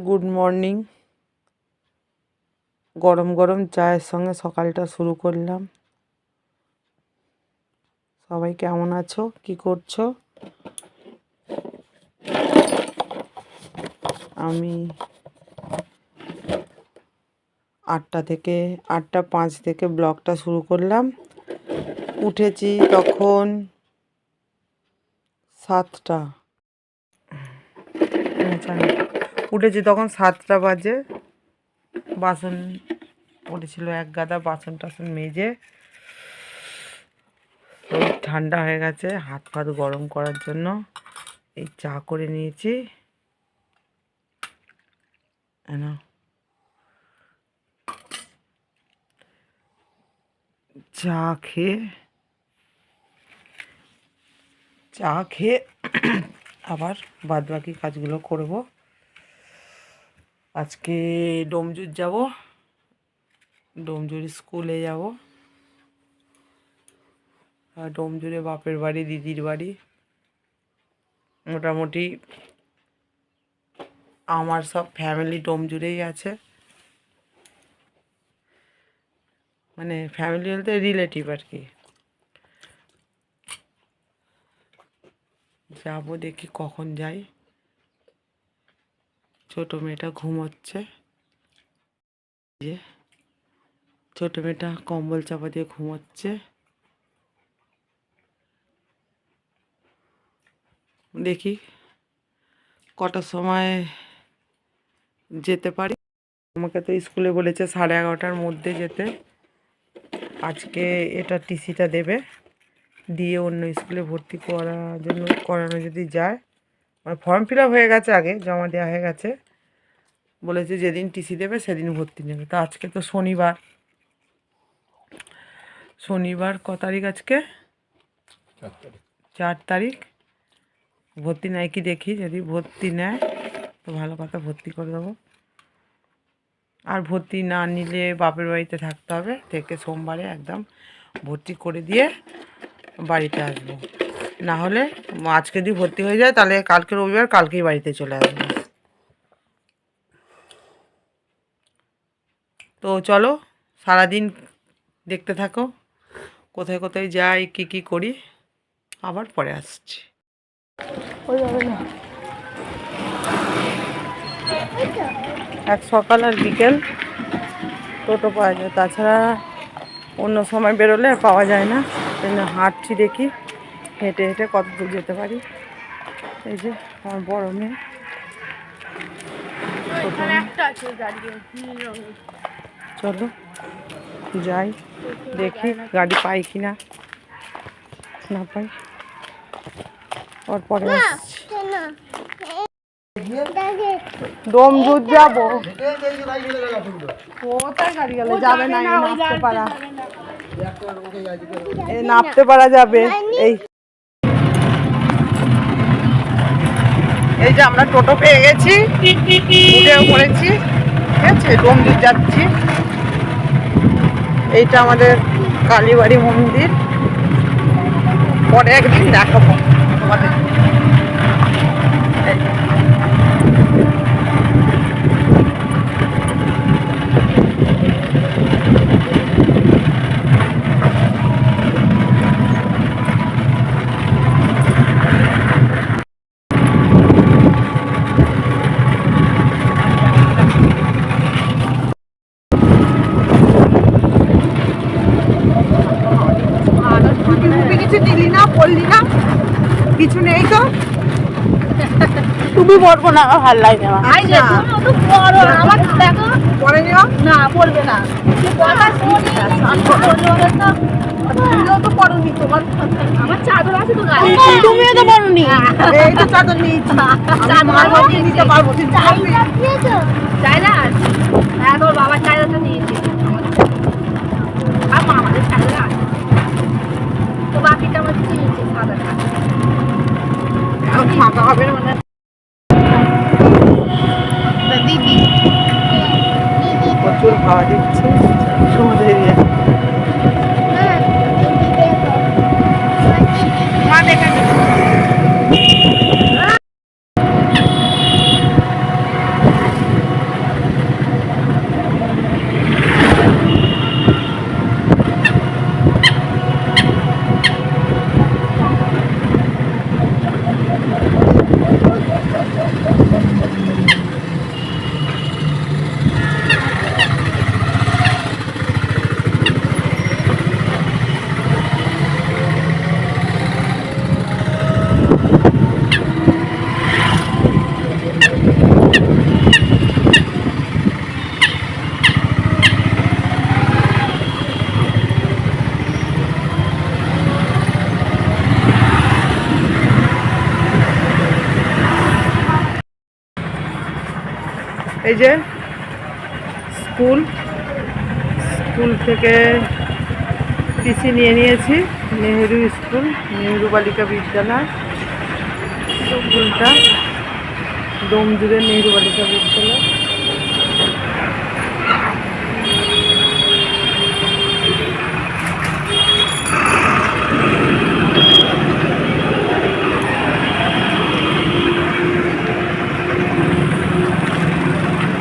Good morning. গরম গরম চায়ের সঙ্গে সকালটা শুরু করলাম। সবাই কেমন আছো? কি করছ? আমি আটটা থেকে, আটটা পাঁচ থেকে ব্লগটা শুরু করলাম। উঠেছি তখন সাতটা। উঠেছি তখন সাতটা বাজে। বাসন পড়েছিল, এক গাদা বাসন টাসন মেজে। ঠান্ডা হয়ে গেছে, হাত ফাত গরম করার জন্য এই চা করে নিয়েছি। চা খেয়ে চা খেয়ে আবার বাদবাকি কাজগুলো করব। আজকে ডোমজুর যাব। ডোমজুর স্কুলে যাব। আর ডোমজুরে বাপের বাড়ি, দিদির বাড়ি। মোটামুটি আমার সব ফ্যামিলি ডোমজুরেই আছে। মানে ফ্যামিলি বলতে রিলেটিভ আর কি। যাব দেখি কখন যাই। ছোট মেয়েটা ঘুমোচ্ছে। যে ছোট মেয়েটা কম্বল চাপা দিয়ে ঘুমোচ্ছে। দেখি কটার সময় যেতে পারি। আমাকে তো স্কুলে বলেছে সাড়ে এগারোটার মধ্যে যেতে। আজকে এটা টিসিটা দেবে। দিয়ে অন্য স্কুলে ভর্তি করার জন্য করানো যদি যায়। মানে ফর্ম ফিল হয়ে গেছে আগে জমা দেওয়া হয়ে গেছে। বলেছে যেদিন টিসি দেবে সেদিন ভর্তি নেবে। তো আজকে তো শনিবার। শনিবার ক তারিখ আজকে? চার তারিখ। ভর্তি নেয় কি দেখি যদি ভর্তি নেয় তো ভালো কথা ভর্তি করে দেবো। আর ভর্তি না নিলে বাপের বাড়িতে থাকতে হবে। থেকে সোমবারে একদম ভর্তি করে দিয়ে বাড়িতে আসব। না হলে আজকে যদি ভর্তি হয়ে যায় তাহলে কালকে রবিবার কালকেই বাড়িতে চলে আসবে। তো চলো সারাদিন দেখতে থাকো কোথায় কোথায় যাই কি কি করি আবার পরে আসছি। এক সকাল আর বিকেল টোটো পাওয়া যায়। তাছাড়া অন্য সময় বেরোলে আর পাওয়া যায় না। হাঁটছি দেখি। হেঁটে হেঁটে কত দূর যেতে পারি? এই যে আমার বড় মেয়ে। চলো যাই দেখি গাড়ি পাই কি না না পাই। ওর পরে আসছি। ডোমজুর যাব। কোথায় গাড়ি গেলে? যাবে না নামতে পারা এই নামতে পারা। যাবে এই এই যে আমরা টোটো পেয়ে গেছি পড়েছি ঠিক আছে মন্দির যাচ্ছি। এইটা আমাদের কালীবাড়ি মন্দির। পরে একদিন দেখাবো তোমাদের এই। টুপি কিছু দিলি না পড়লি না? কিছু নেই তো? তুমি পড়ব না আমার ভালো লাগে না। আই যে না। তুমি তো বড় আমার দেখো। পরে নিও। না পড়বে না। কথা শুনি না। তুমিও তো পড়নি তোমার। আমার চাদর আছে তো গায়ে। তুমিও তো পড়নি। এই তো চাদর নিয়েছি। আমি মার বাড়ি নিতে পারব কিন্তু পারবি? চাই না হ্যাঁ তোর বাবার চাদরটা নিয়েছি আর মা আমাদের চাদর আছে বাকিটা আমার ফাঁকা হবে না মানে? দিদি। প্রচুর হাওয়া দিচ্ছে। সমুদ্র এরিয়া মা দেখা এই যে স্কুল স্কুল থেকে টিসি নিয়ে নিয়েছি, নেহেরু স্কুল, নেহেরু বালিকা বিদ্যালয়। স্কুলটা ডোমজুড়ে নেহেরু বালিকা বিদ্যালয়।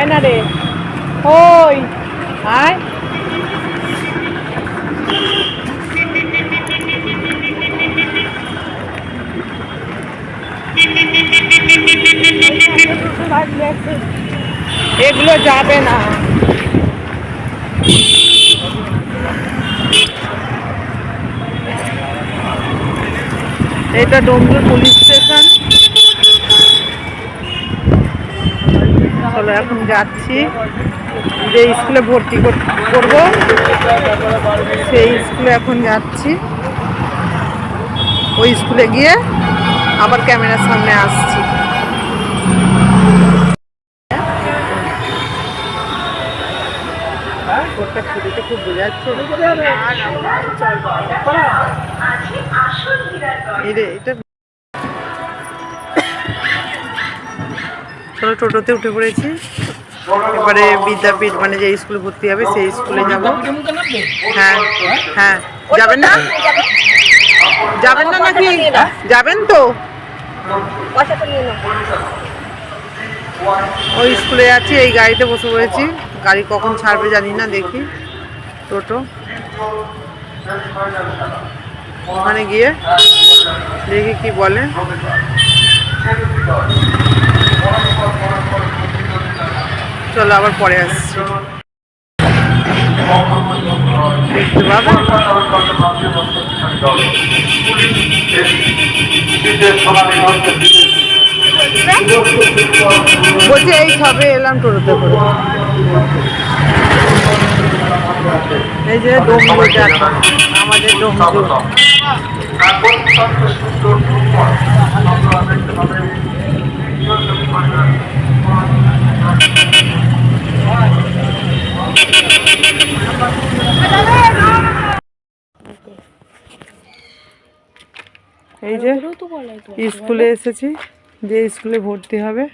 আয় না রে ওই আয়। এগুলো যাবে না। এটা ডোমজুর পুলিশ চলো এখন যাচ্ছি যে স্কুলে ভর্তি কর- করব। সেই স্কুলে এখন যাচ্ছি। ওই স্কুলে গিয়ে আবার ক্যামেরার সামনে আসছি। ওটা ছবিতে খুব বোঝা যাচ্ছে। এটা চলো টোটোতে উঠে পড়েছি। এবারে বিদ্যাপীঠ মানে যে স্কুলে ভর্তি হবে, সেই স্কুলে যাব। হ্যাঁ হ্যাঁ। যাবেন না? যাবেন না নাকি? যাবেন তো? ওই স্কুলে যাচ্ছি, এই গাড়িতে বসে পড়েছি। গাড়ি কখন ছাড়বে জানি না, দেখি। টোটো। ওখানে গিয়ে দেখি কি বলে। চলো আবার পরে আসছি। দেখতে পাবে? বলছি, এই সবে এলাম টোটোতে করে। এই যে ডোমজুর দেখো আমাদের ডোমজুর এই যে স্কুলে এসেছি যে স্কুলে ভর্তি হবে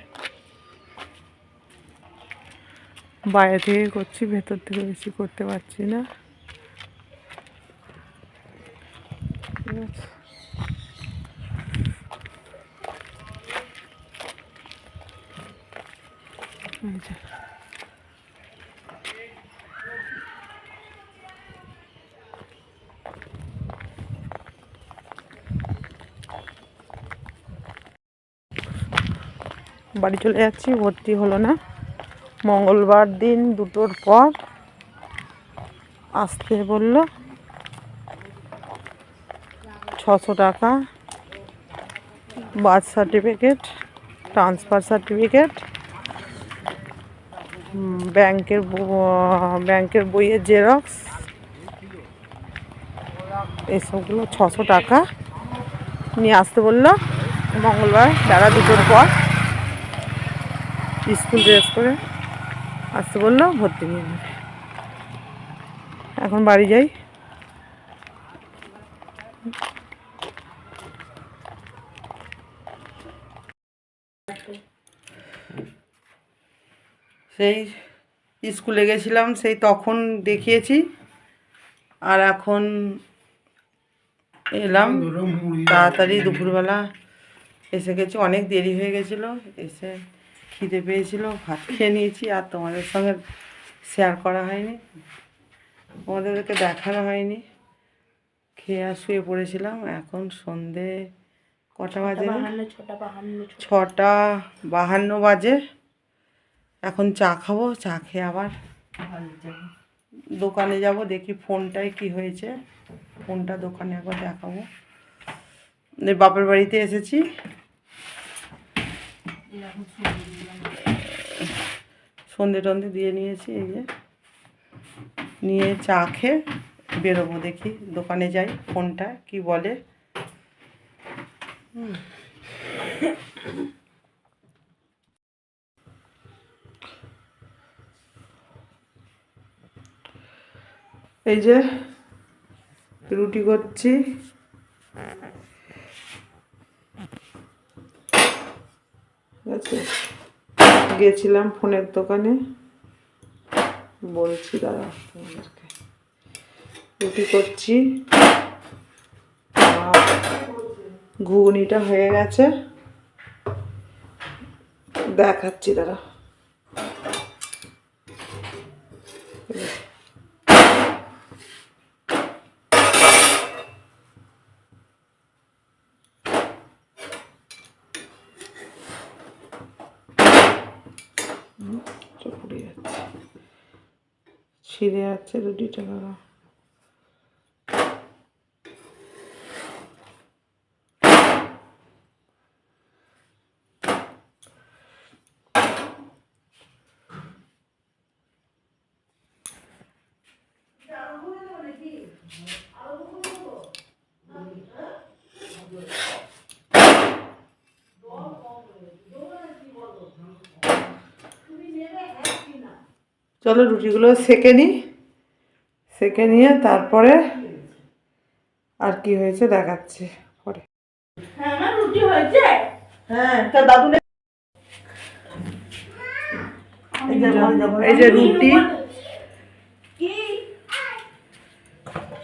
বাইরে থেকে করছি, ভেতর থেকে বেশি করতে পারছি না। বাড়ি চলে যাচ্ছি, ভর্তি হলো না। মঙ্গলবার দিন, দুটোর পর আসতে বলল। ছশো টাকা বার্থ সার্টিফিকেট ট্রান্সফার সার্টিফিকেট ব্যাংকের ব্যাংকের বইয়ের জেরক্স। এসবগুলো ছশো টাকা। নিয়ে আসতে বলল মঙ্গলবার, বেলা দুটোর পর। স্কুল ড্রেস করে আসতে বলল, ভর্তি নিয়ে এখন বাড়ি যাই। সেই স্কুলে গেছিলাম সেই তখন দেখিয়েছি। আর এখন এলাম তাড়াতাড়ি দুপুরবেলা এসে গেছি। অনেক দেরি হয়ে গেছিল এসে খিদে পেয়েছিল ভাত খেয়ে নিয়েছি। আর তোমাদের সঙ্গে শেয়ার করা হয়নি তোমাদেরকে দেখানো হয়নি। খেয়ে আর শুয়ে পড়েছিলাম। এখন সন্ধে কটা বাজে ছটা বাহান্ন বাজে। এখন চা খাব চা খেয়ে আবার দোকানে যাব দেখি ফোনটায় কি হয়েছে। ফোনটা দোকানে একবার দেখাবো। বাপের বাড়িতে এসেছি। সন্ধে টন্ধে দিয়ে নিয়েছি এই যে। নিয়ে চা খেয়ে বেরোবো দেখি দোকানে যাই ফোনটা কি বলে। হুম। এই যে রুটি করছি। গেছিলাম ফোনের দোকানে। বলছি দাদা তোমাদেরকে। রুটি করছি। ঘুগনিটা হয়ে গেছে। দেখাচ্ছি দাদা পুড়ে যাচ্ছে ছিঁড়ে যাচ্ছে রুটিটা দাদা চলো রুটিগুলো সেকে নিই। সেকে নিয়ে তারপরে আর কি হয়েছে দেখাচ্ছি। পরে। হ্যাঁ তা দাদু এই যে- রুটি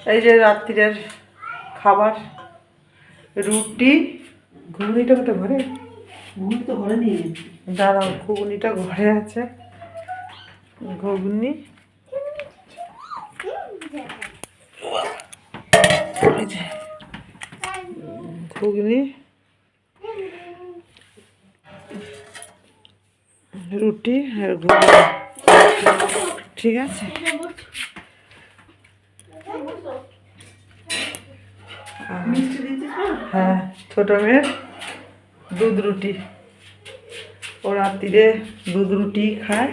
এই যে রাত্রিরের খাবার রুটি ঘুগনিটা কোথায় ঘরে? ঘুগনি তো ঘরে নিয়ে দাঁড়াও ঘুগনিটা ঘরে আছে। ঘুগনি। ঘুগনি। রুটি আর ঘুগনি। ঠিক আছে? হ্যাঁ ছোট মেয়ের দুধ রুটি। ও রাত্রিরে দুধ রুটি খায়।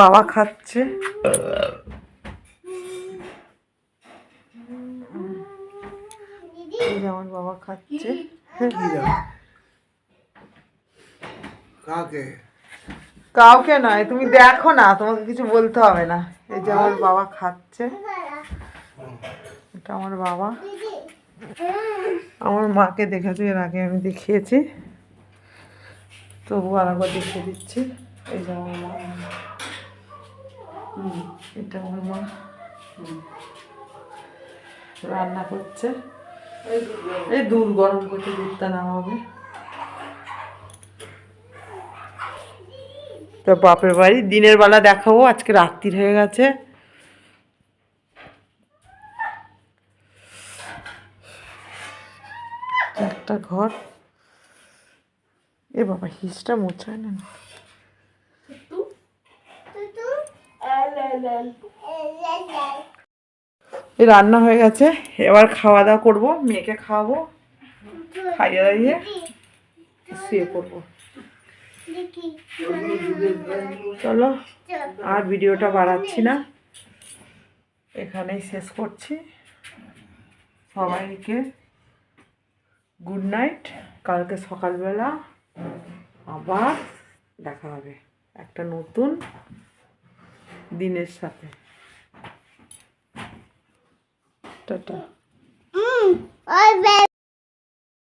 বাবা খাচ্ছে। এই যে আমার বাবা খাচ্ছে। কাকে? কাউকে নয় তুমি দেখো না তোমাকে কিছু বলতে হবে না। এই যে আমার বাবা খাচ্ছে। এটা আমার বাবা। আমার মাকে দেখেছি এর আগে আমি দেখিয়েছি। তবু আরেকবার দেখিয়ে দিচ্ছি। এই যে আমার মা। এটা আমার মা রান্না করছে। এই দুধ গরম করতে দুধটা নামাবে। তো বাপের বাড়ি, দিনের বেলা দেখাবো, আজকে রাত্রির হয়ে গেছে। একটা ঘর। এ বাবা হিসটা মোছায় না। রান্না হয়ে গেছে। এবার খাওয়া দাওয়া করব, মেয়েকে খাওয়াবো। খাইয়ে দাইয়ে শুয়ে পড়ব। চলো, আর ভিডিওটা বাড়াচ্ছি না। এখানেই শেষ করছি। সবাইকে গুড নাইট কালকে সকালবেলা আবার দেখা হবে। একটা নতুন দিনের সাথে। টাটা।